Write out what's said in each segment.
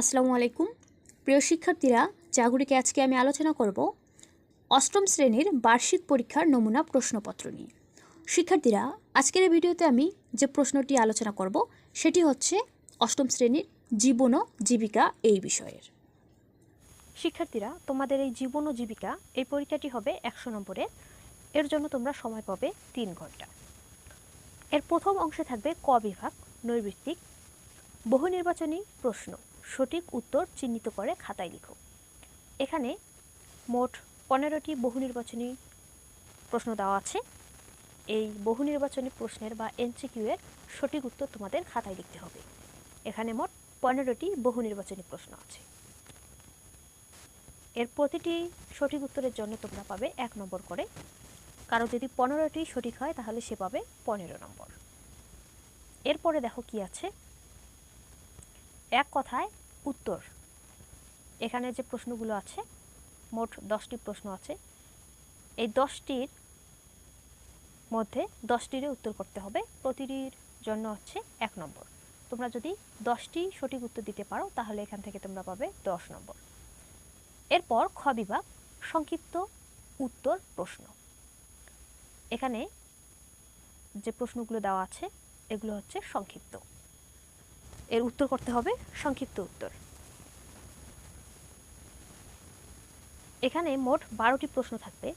আসসালামু আলাইকুম। প্রিয় শিক্ষার্থীরা, জাগরিকে আজকে আমি আলোচনা করব অষ্টম শ্রেণির বার্ষিক পরীক্ষার নমুনা প্রশ্নপত্র নিয়ে। শিক্ষার্থীরা, আজকের এই ভিডিওতে আমি যে প্রশ্নটি আলোচনা করব, সেটি হচ্ছে অষ্টম শ্রেণির জীবন ও জীবিকা এই বিষয়ের। শিক্ষার্থীরা, তোমাদের এই জীবন ও জীবিকা, এই পরীক্ষাটি হবে একশো নম্বরের এর জন্য তোমরা সময় পাবে তিন ঘণ্টা। এর প্রথম অংশে থাকবে ক বিভাগ, নৈর্বৃত্তিক, বহু নির্বাচনী প্রশ্ন। সঠিক উত্তর চিহ্নিত করে খাতায় লিখো। এখানে মোট পনেরোটি বহু নির্বাচনী প্রশ্ন দেওয়া আছে। এই বহু নির্বাচনী প্রশ্নের বা এনসিকিউ এর সঠিক উত্তর তোমাদের খাতায় লিখতে হবে। এখানে মোট পনেরোটি বহু নির্বাচনী প্রশ্ন আছে। এর প্রতিটি সঠিক উত্তরের জন্য তোমরা পাবে এক নম্বর করে। কারও যদি পনেরোটি সঠিক হয়, তাহলে সে পাবে পনেরো নম্বর। এরপরে দেখো কি আছে। এক কথায় উত্তর। এখানে যে প্রশ্নগুলো আছে, মোট দশটি প্রশ্ন আছে, এই দশটির মধ্যে দশটিরই উত্তর করতে হবে। প্রতিটির জন্য হচ্ছে এক নম্বর। তোমরা যদি দশটি সঠিক উত্তর দিতে পারো, তাহলে এখান থেকে তোমরা পাবে দশ নম্বর। এরপর খ বিভাগ, সংক্ষিপ্ত উত্তর প্রশ্ন। এখানে যে প্রশ্নগুলো দেওয়া আছে, এগুলো হচ্ছে সংক্ষিপ্ত। এর উত্তর করতে হবে সংক্ষিপ্ত উত্তর। এখানে মোট বারোটি প্রশ্ন থাকবে।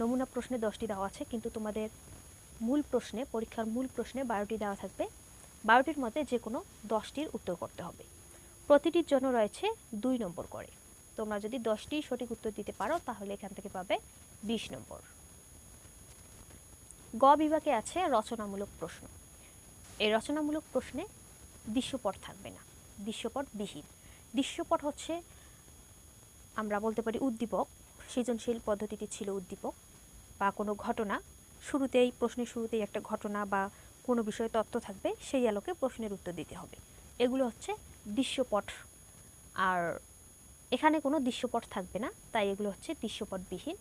নমুনা প্রশ্নে দশটি দেওয়া আছে, কিন্তু তোমাদের মূল প্রশ্নে, পরীক্ষার মূল প্রশ্নে বারোটি দেওয়া থাকবে। বারোটির মধ্যে যে কোনো দশটির উত্তর করতে হবে। প্রতিটির জন্য রয়েছে দুই নম্বর করে। তোমরা যদি দশটি সঠিক উত্তর দিতে পারো, তাহলে এখান থেকে পাবে বিশ নম্বর। গ বিভাগে আছে রচনামূলক প্রশ্ন। এই রচনামূলক প্রশ্নে দৃশ্যপট থাকবে না, দৃশ্যপট বিহীন। দৃশ্যপট হচ্ছে, আমরা বলতে পারি উদ্দীপক, সৃজনশীল পদ্ধতিটি ছিল উদ্দীপক, বা কোনো ঘটনা, শুরুতেই, প্রশ্নের শুরুতেই একটা ঘটনা বা কোনো বিষয়ে তথ্য থাকবে, সেই আলোকে প্রশ্নের উত্তর দিতে হবে। এগুলো হচ্ছে দৃশ্যপট। আর এখানে কোনো দৃশ্যপট থাকবে না, তাই এগুলো হচ্ছে দৃশ্যপটবিহীন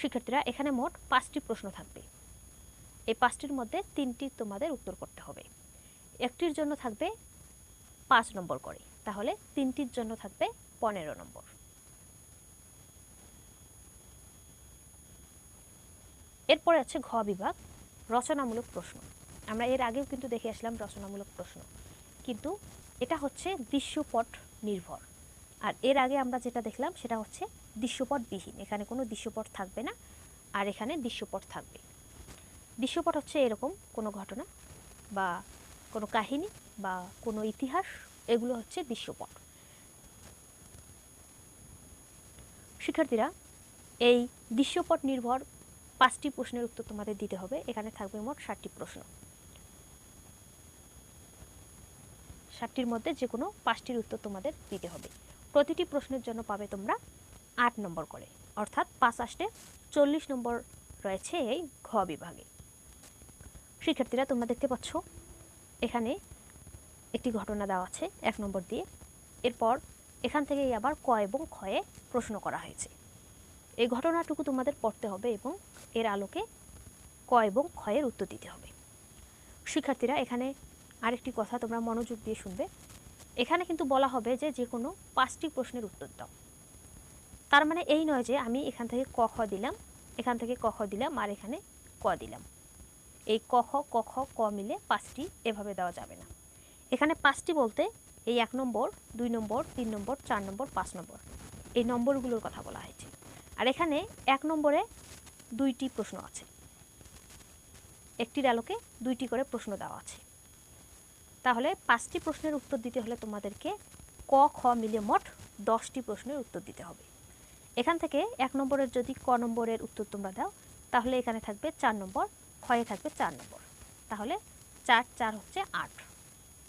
শিক্ষার্থীরা, এখানে মোট পাঁচটি প্রশ্ন থাকবে। এই পাঁচটির মধ্যে তিনটি তোমাদের উত্তর করতে হবে। একটির জন্য থাকবে পাঁচ নম্বর করে তাহলে তিনটির জন্য থাকবে পনেরো নম্বর। এরপরে আছে ঘ বিভাগ, রচনামূলক প্রশ্ন। আমরা এর আগেও কিন্তু দেখে আসলাম রচনামূলক প্রশ্ন। কিন্তু এটা হচ্ছে দৃশ্যপট নির্ভর। আর এর আগে আমরা যেটা দেখলাম সেটা হচ্ছে দৃশ্যপটবিহীন। এখানে কোনো দৃশ্যপট থাকবে না, আর এখানে দৃশ্যপট থাকবে। দৃশ্যপট হচ্ছে এরকম কোনো ঘটনা বা কোনো কাহিনী বা কোনো ইতিহাস, এগুলো হচ্ছে দৃশ্যপট শিক্ষার্থীরা, এই দৃশ্যপট নির্ভর পাঁচটি প্রশ্নের উত্তর তোমাদের দিতে হবে। এখানে থাকবে মোট ষাটটি প্রশ্ন। ষাটটির মধ্যে যে কোনো পাঁচটির উত্তর তোমাদের দিতে হবে। প্রতিটি প্রশ্নের জন্য পাবে তোমরা আট নম্বর করে। অর্থাৎ পাঁচ আসতে চল্লিশ নম্বর রয়েছে এই ঘ বিভাগে। শিক্ষার্থীরা, তোমরা দেখতে পাচ্ছ এখানে একটি ঘটনা দেওয়া আছে, এক নম্বর দিয়ে। এরপর এখান থেকেই আবার ক এবং ক্ষয়ে প্রশ্ন করা হয়েছে। এই ঘটনাটুকু তোমাদের পড়তে হবে এবং এর আলোকে ক এবং ক্ষয়ের উত্তর দিতে হবে। শিক্ষার্থীরা, এখানে আরেকটি কথা তোমরা মনোযোগ দিয়ে শুনবে। এখানে কিন্তু বলা হবে যে যে কোনো পাঁচটি প্রশ্নের উত্তর দাও। তার মানে এই নয় যে আমি এখান থেকে ক, খ দিলাম, এখান থেকে ক, খ দিলাম, আর এখানে ক দিলাম। এই ক খ ক খ, ক মিলে পাঁচটি এভাবে দেওয়া যাবে না। এখানে পাঁচটি বলতে এই এক নম্বর, দুই নম্বর, তিন নম্বর, চার নম্বর, পাঁচ নম্বর এই নম্বরগুলোর কথা বলা হয়েছে। আর এখানে এক নম্বরে দুইটি প্রশ্ন আছে। একটির আলোকে দুইটি করে প্রশ্ন দেওয়া আছে। তাহলে পাঁচটি প্রশ্নের উত্তর দিতে হলে তোমাদেরকে ক, খ মিলে মোট দশটি প্রশ্নের উত্তর দিতে হবে। এখান থেকে এক নম্বরের যদি ক নম্বরের উত্তর তোমরা দাও, তাহলে এখানে থাকবে চার নম্বর ক্ষয়ে থাকবে চার নম্বর। তাহলে চার চার হচ্ছে আট।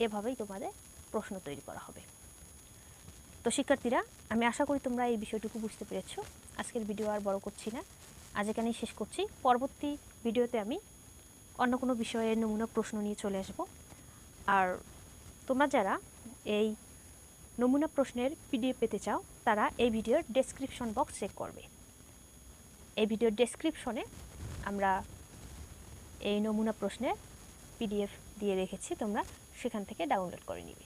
এভাবেই তোমাদের প্রশ্ন তৈরি করা হবে। তো শিক্ষার্থীরা, আমি আশা করি তোমরা এই বিষয়টুকু বুঝতে পেরেছ। আজকের ভিডিও আর বড় করছি না। আজ এখানেই শেষ করছি। পরবর্তী ভিডিওতে আমি অন্য কোনো বিষয়ে নমুনা প্রশ্ন নিয়ে চলে আসব। আর তোমরা যারা এই নমুনা প্রশ্নের পিডিএফ পেতে চাও, তারা এই ভিডিওর ডেসক্রিপশন বক্স চেক করবে। এই ভিডিওর ডেসক্রিপশনে আমরা এই নমুনা প্রশ্নের পিডিএফ দিয়ে রেখেছি তোমরা সেখান থেকে ডাউনলোড করে নিবে।